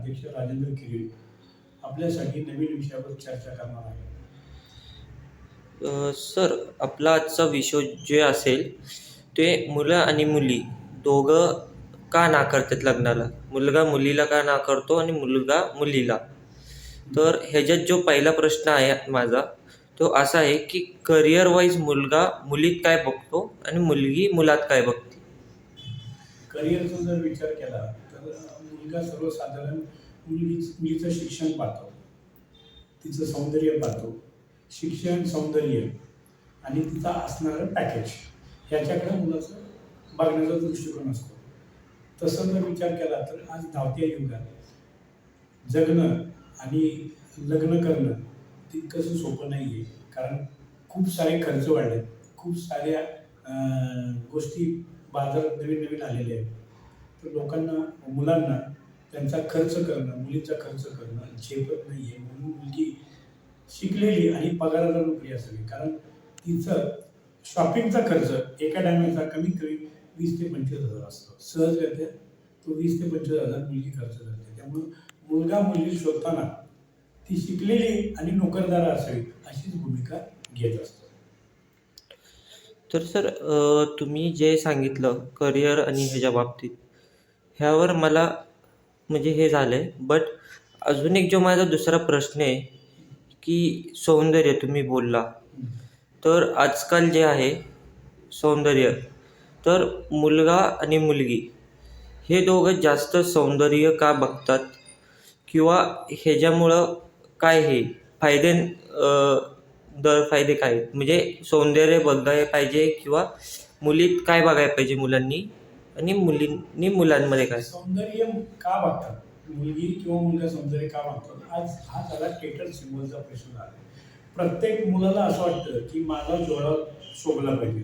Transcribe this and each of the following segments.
अध्यक्ष राजेंद्र किरीळ आपल्यासाठी नवीन विषयावर चर्चा करणार आहे सर आपला आजचा विषय जे असेल ते मुलं आणि मुली दोघं का नाकारतात लग्नाला? मुलगा मुलीला का नाकारतो आणि मुलगा मुलीला? तर ह्याच्यात जो पहिला प्रश्न आहे माझा तो असा आहे की करिअर वाईज मुलगा मुलीत काय बघतो आणि मुलगी मुलात काय बघतो? करिअरचा जर विचार केला तर मुलगा सर्वसाधारण मुलगीच मुलीचं शिक्षण पाहतो. तिचं सौंदर्य पाहतो. शिक्षण सौंदर्य आणि तिचा असणारं पॅकेज ह्याच्याकडे मुलाचं बघण्याचा दृष्टिकोन असतो. तसं जर विचार केला तर आज धावत्या युगात जगणं आणि लग्न करणं तितकंसं सोपं नाही आहे कारण खूप सारे खर्च वाढले खूप साऱ्या गोष्टी बाजारात नवीन नवीन आलेले आहेत. तर लोकांना मुलांना त्यांचा खर्च करणं मुलींचा खर्च करणं झेपत नाही आहे म्हणून मुलगी शिकलेली आणि पगाराला नोकरी असावी कारण तिचं शॉपिंगचा खर्च एका टायमाचा कमीत कमी वीस ते पंचवीस हजार असतो. सहज करते तो वीस ते पंचवीस हजार मुलगी खर्च करते. त्यामुळं मुलगा मुलगी शोधताना ती शिकलेली आणि नोकरदार असावी अशीच भूमिका घेत असतो. तर सर तुम्ही जे सांगितलं करिअर आणि ह्याच्या बाबतीत ह्यावर मला म्हणजे हे झालं आहे बट अजून एक जो माझा दुसरा प्रश्न आहे की सौंदर्य तुम्ही बोलला. तर आजकाल जे आहे सौंदर्य तर मुलगा आणि मुलगी हे दोघं जास्त सौंदर्य का बघतात? किंवा ह्याच्यामुळं काय हे? फायदे अ, दर फायदे काय? आहेत म्हणजे सौंदर्य बघायला पाहिजे किंवा मुलीत काय बघायला पाहिजे मुलांनी? आणि मुलींनी मुलांमध्ये काय? सौंदर्य का बघतात? मुलगी किंवा मुलगा सौंदर्य का बघतात? आज हा सगळा टेटर सिम्बॉलचा प्रश्न झाला. प्रत्येक मुलाला असं वाटतं की माझा जोडा शोभला पाहिजे.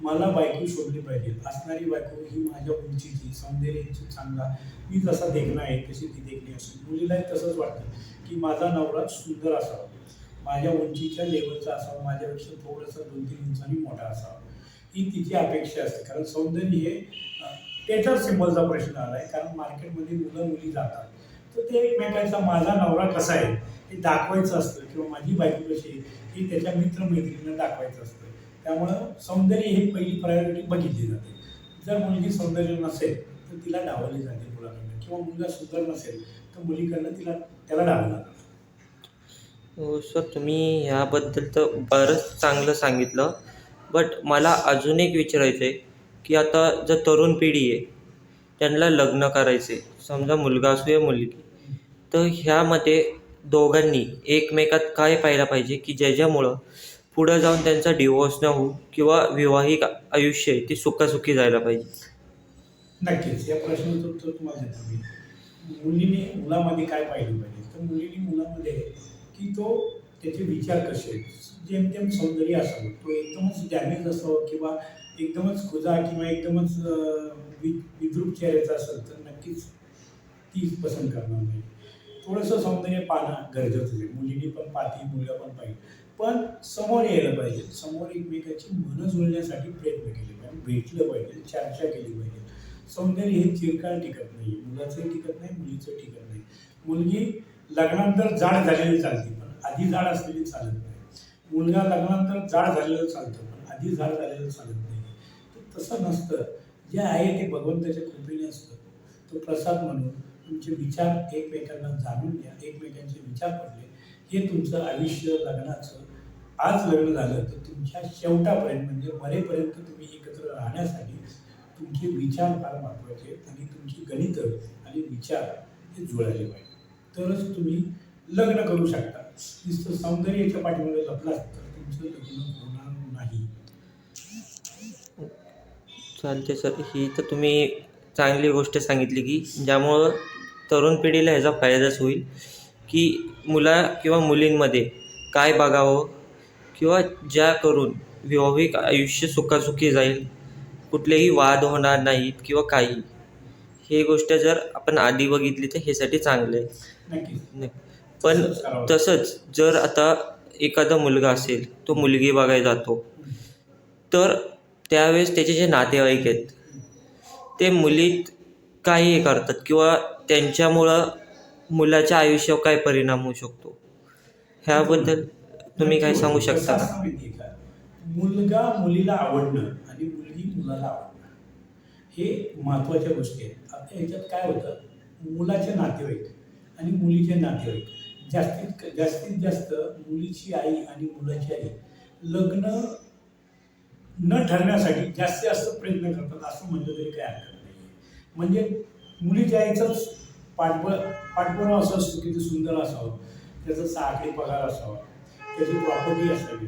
मला बायको शोधली पाहिजे. असणारी बायको ही माझ्या उंचीची सौंदर्याची चांगला मी जसा देखणा आहे तशी ती देखणी असेल. मुलीलाही तसंच वाटतं की माझा नवरा सुंदर असावा. माझ्या उंचीच्या लेवलचा असावा माझ्यापेक्षा थोडंसं दोन तीन इंचांनी मोठा असावा. ही तिची अपेक्षा असते. कारण सौंदर्य हे टेटर सिम्बलचा प्रश्न आला आहे कारण मार्केटमध्ये मुलं मुली जातात. तर ते एकमेकांचा माझा नवरा कसा आहे हे दाखवायचं असतं. किंवा माझी बायको कशी आहे हे त्याच्या मित्रमैत्रिणींना दाखवायचं असतं. त्यामुळं सौंदर्य ही पहिली प्रायोरिटी बघितली जाते. जर मुलगी सौंदर्य नसेल तर तिला डावली जाते मुलाकडनं. किंवा मुलगा सुंदर नसेल तर मुलीकडनं तिला त्याला डावलं जातं. हो सर तुम्ही ह्याबद्दल तर बरंच चांगलं सांगितलं. बट मला अजून एक विचारायचं आहे की आता जर तरुण पिढी आहे त्यांना लग्न करायचे समजा मुलगा असू या मुलगी तर ह्यामध्ये दोघांनी एकमेकात काय पाहायला पाहिजे की ज्याच्यामुळं पुढं जाऊन त्यांचा डिवोर्स न होऊ किंवा विवाहिक आयुष्य आहे ते सुखासुखी जायला पाहिजे? नक्कीच. या प्रश्नाचं उत्तर तुम्हाला देतो मी. मुलीने मुलामध्ये काय पाहिलं पाहिजे? तर मुलीने मुलामध्ये की तो त्याचे विचार कसे? आहेत जेमतेम सौंदर्य असावं. तो एकदमच डॅमेज असावं किंवा एकदमच खुजा किंवा एकदमच वि विद्रूप चेहऱ्याचा असेल तर नक्कीच ती पसंत करणार नाही. थोडंसं सौंदर्य पाहणं गरजेचं आहे. मुलीने पण पाहते मुलगा पण पाहिजे पण समोर यायला पाहिजे. समोर एकमेकाची मनं जुळण्यासाठी प्रयत्न केले पाहिजे. भेटलं पाहिजे चर्चा केली पाहिजे. सौंदर्य हे चिरकाळ टिकत नाही. मुलाचंही टिकत नाही मुलीचं टिकत नाही. मुलगी लग्नानंतर जाड झालेली चालते पण आधी जाड असलेली चालत नाही. मुलगा लग्नानंतर जाड झालेलं चालतं पण आधी जाड झालेलं चालत नाही. तर तसं नसतं. जे आहे ते भगवंताच्या कृपेने असतं. तो प्रसाद म्हणून तुमचे विचार एकमेकांना जाणून घ्या एकमेकांचे विचार पडले. हे तुमचं आयुष्य लग्नाचं. आज लग्न झालं तर तुमच्या शेवटापर्यंत म्हणजे मरेपर्यंत तुम्ही एकत्र राहण्यासाठी तुमचे विचार फार महत्त्वाचे आणि तुमची गणितं आणि विचार हे जुळाले पाहिजे. तरच तुम्ही लग्न करू शकता. नुसतं सौंदर्याच्या पाठीमध्ये लपलात तर तुमचं लग्न होणार नाही. चालते सर. ही तर तुम्ही चांगली गोष्ट सांगितली की ज्यामुळं तरुण पिढीला ह्याचा फायदाच होईल की मुला किंवा मुलींमध्ये काय बघावं किंवा ज्या करून वैवाहिक आयुष्य सुखासुखी जाईल कुठलेही वाद होणार नाहीत किंवा काही. हे गोष्ट जर आपण आधी बघितली तर ह्यासाठी चांगलं आहे. पण तसंच जर आता एखादा मुलगा असेल तो मुलगी बघायला जातो तर त्यावेळेस त्याचे जे नातेवाईक आहेत ते मुलीत काही हे करतात किंवा त्यांच्यामुळं मुलाच्या आयुष्यावर काय परिणाम होऊ शकतो. ह्याबद्दल तुम्ही काय सांगू शकता? मुलगा मुलीला आवडणं आणि मुलगी मुलाला आवडणं. हे महत्त्वाच्या गोष्टी आहेत. आता ह्याच्यात काय होतं? मुलाचे नातेवाईक आणि मुलीचे नातेवाईक. जास्तीत जास्तीत जास्त मुलीची आई आणि मुलाची आई लग्न न ठरण्यासाठी जास्तीत जास्त प्रयत्न करतात असं म्हणलं तरी काय हरकत नाही म्हणजे मुलीच्या आईचं पाठबळ पाठपुरावा असं असतो की ते सुंदर असावं त्याचं साखळी पगार असावा त्याची प्रॉपर्टी असावी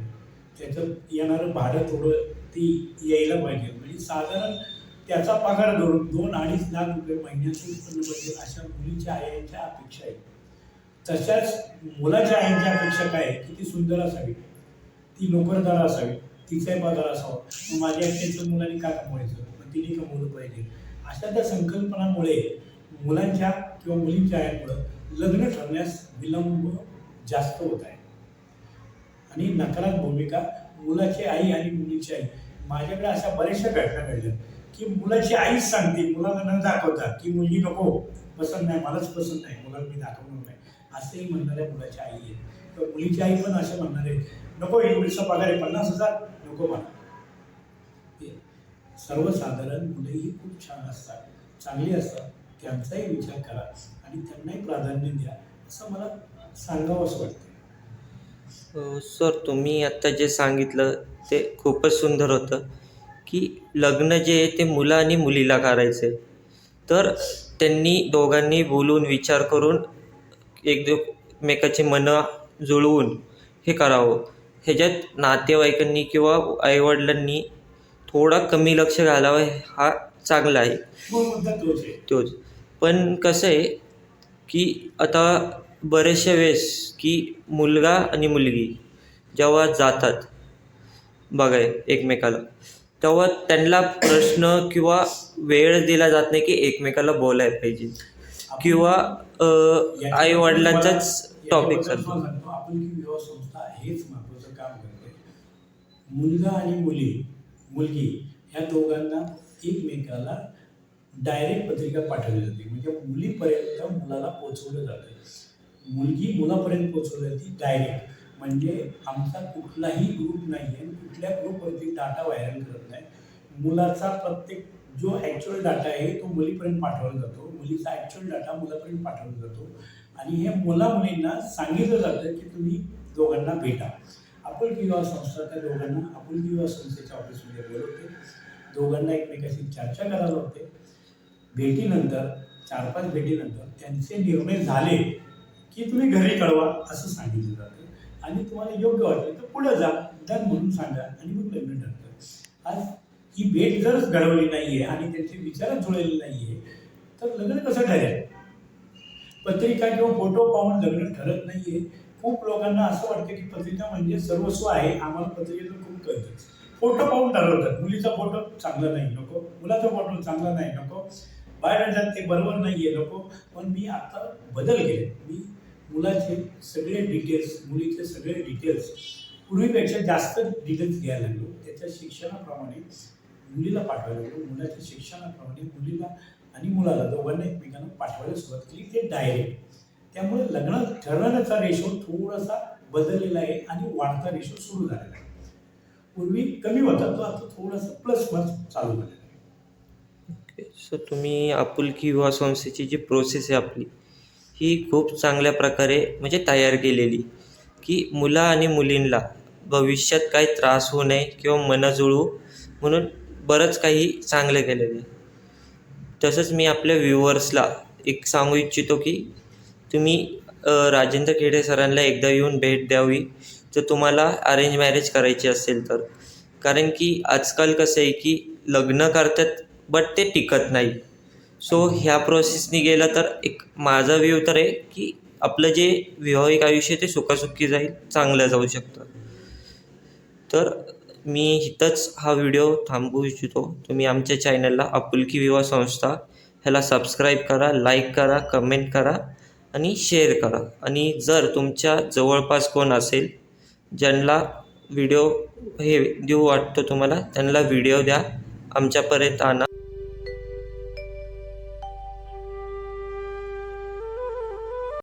त्याचं येणारं भाडं थोडं ती यायला पाहिजे. म्हणजे साधारण त्याचा पगार धरून दोन अडीच लाख रुपये महिन्याचं उत्पन्न पाहिजे अशा मुलीच्या आयांच्या अपेक्षा आहेत. तशाच मुलाच्या आयांच्या अपेक्षा काय आहे? की ती सुंदर असावी. ती नोकरदार असावी. तिचाही पगार असावा. मग माझ्या एकट्याच्या मुलांनी का कमवायचं? मग तिने कमवलं पाहिजे. अशा त्या संकल्पनामुळे मुलांच्या किंवा मुलींच्या आयांमुळं लग्न ठरण्यास विलंब जास्त होत आहे. आणि नकारात्मक भूमिका मुलाची आई आणि मुलीची आई. माझ्याकडे अशा बऱ्याचशा घटना घडल्या. की मुलाची आईच सांगते मुलाला न दाखवता की मुलगी नको पसंत नाही मलाच पसंत नाही मुलाला मी दाखवणार नाही. असंही म्हणणाऱ्या मुलाची आई आहे. तर मुलीची आई पण असे म्हणणार आहे नको एवढीचा पगार आहे पन्नास हजार नको मला. सर्वसाधारण मुलंही खूप छान असतात चांगली असतात त्यांचाही विचार करा आणि त्यांनाही प्राधान्य द्या असं मला सांगावं असं वाटतं. सर तुम्ही आत्ता जे सांगितलं ते खूपच सुंदर होतं. की लग्न जे आहे ते मुलं आणि मुलीला करायचं आहे तर त्यांनी दोघांनी बोलून विचार करून एकमेकाची मनं जुळवून हे करावं. ह्याच्यात नातेवाईकांनी किंवा आईवडिलांनी थोडा कमी लक्ष घालावं हा चांगला तोच आहे? तोच. पण कसं आहे की आता बरेचशा वेळेस की मुलगा आणि मुलगी जेव्हा जातात बघाय एकमेकाला. तेव्हा त्यांना प्रश्न किंवा वेळ दिला जात नाही की एकमेकाला बोलायला पाहिजे. किंवा आई वडिलांचाच टॉपिक चालतो आपण की विवाह संस्था हेच महत्वाचं काम करते. मुलगा आणि मुली मुलगी ह्या दोघांना एकमेकाला डायरेक्ट पत्रिका पाठवली जाते. म्हणजे मुलीपर्यंत मुलाला पोचवलं जातं. मुलगी मुलापर्यंत पोचवली जाते डायरेक्ट म्हणजे आमचा कुठलाही ग्रुप नाही आहे कुठल्या ग्रुपवरती डाटा व्हायरल करत नाही. मुलाचा प्रत्येक जो ॲक्च्युअल डाटा आहे तो मुलीपर्यंत पाठवला जातो. मुलीचा ॲक्च्युअल डाटा मुलापर्यंत पाठवला जातो. आणि हे मुला मुलींना सांगितलं जातं की तुम्ही दोघांना भेटा. आपुलकी विवाह संस्था त्या दोघांना आपुलकी विवाह संस्थेच्या ऑफिसमध्ये बोलवते. दोघांना एकमेकाशी चर्चा करायला होते भेटीनंतर चार पाच भेटीनंतर त्यांचे निर्णय झाले की तुम्ही घरी कळवा असं सांगितलं जातं. आणि तुम्हाला योग्य वाटलं तर पुढे जा. डन म्हणून सांगा आणि मग लग्न ठरतं आज ही भेट जर घडवली नाही आहे आणि त्यांचे विचारच जुळलेले नाही आहे तर लग्न कसं ठरेल? पत्रिका किंवा फोटो पाहून लग्न ठरत नाहीये. खूप लोकांना असं वाटतं की पत्रिका म्हणजे सर्वस्व आहे. आम्हाला पत्रिकेचं खूप कळतं. फोटो पाहून ठरवतात. मुलीचा फोटो चांगला नाही नको. मुलाचा फोटो चांगला नाही नको. बायोडाटात ते बरोबर नाही आहे नको. पण मी आता बदल केले मी मुलाचे सगळे डिटेल्स मुलीचे सगळे डिटेल्स पूर्वीपेक्षा जास्त डिटेल्स घ्यायला लागलो. त्याच्या शिक्षणाप्रमाणे मुलीला पाठवायला लागलो. मुलाच्या शिक्षणाप्रमाणे मुलीला आणि मुलाला दोघांना एकमेकांना पाठवायला सुरुवात केली. ते डायरेक्ट त्यामुळे लग्न ठरवण्याचा रेशो थोडासा बदललेला आहे आणि वाढता रेशो सुरू झालेला आहे. पूर्वी कमी होता तो आता थोडासा प्लस वन चालू झालेला आहे. सर तुम्ही आपुलकी विवाह संस्थेची जी प्रोसेस आहे आपली ही खूप चांगल्या प्रकारे म्हणजे तयार केलेली की मुलं आणि मुलींना भविष्यात काही त्रास होऊ नये किंवा मनं जुळू म्हणून बरंच काही चांगलं केलेलं आहे. तसंच मी आपल्या व्ह्युअर्सला एक सांगू इच्छितो की तुम्ही राजेंद्र खेडे सरांना एकदा येऊन भेट द्यावी जर तुम्हाला अरेंज मॅरेज करायची असेल तर. कारण की आजकाल कसं आहे की लग्न करतात बट ते टिकत नाही. सो ह्या प्रोसेसनी गेलं तर एक माझा व्ह्यू तर आहे की आपलं जे विवाहिक आयुष्य आहे ते सुखासुखी जाईल चांगलं जाऊ शकतं. तर मी इथंच हा व्हिडिओ थांबवू इच्छितो. तुम्ही आमच्या चॅनलला आपुलकी विवाह संस्था ह्याला सबस्क्राईब करा लाईक करा कमेंट करा आणि शेअर करा. आणि जर तुमच्या जवळपास कोण असेल ज्यांना व्हिडिओ हे देऊ वाटतो तुम्हाला त्यांना व्हिडिओ द्या. आमच्यापर्यंत आणा.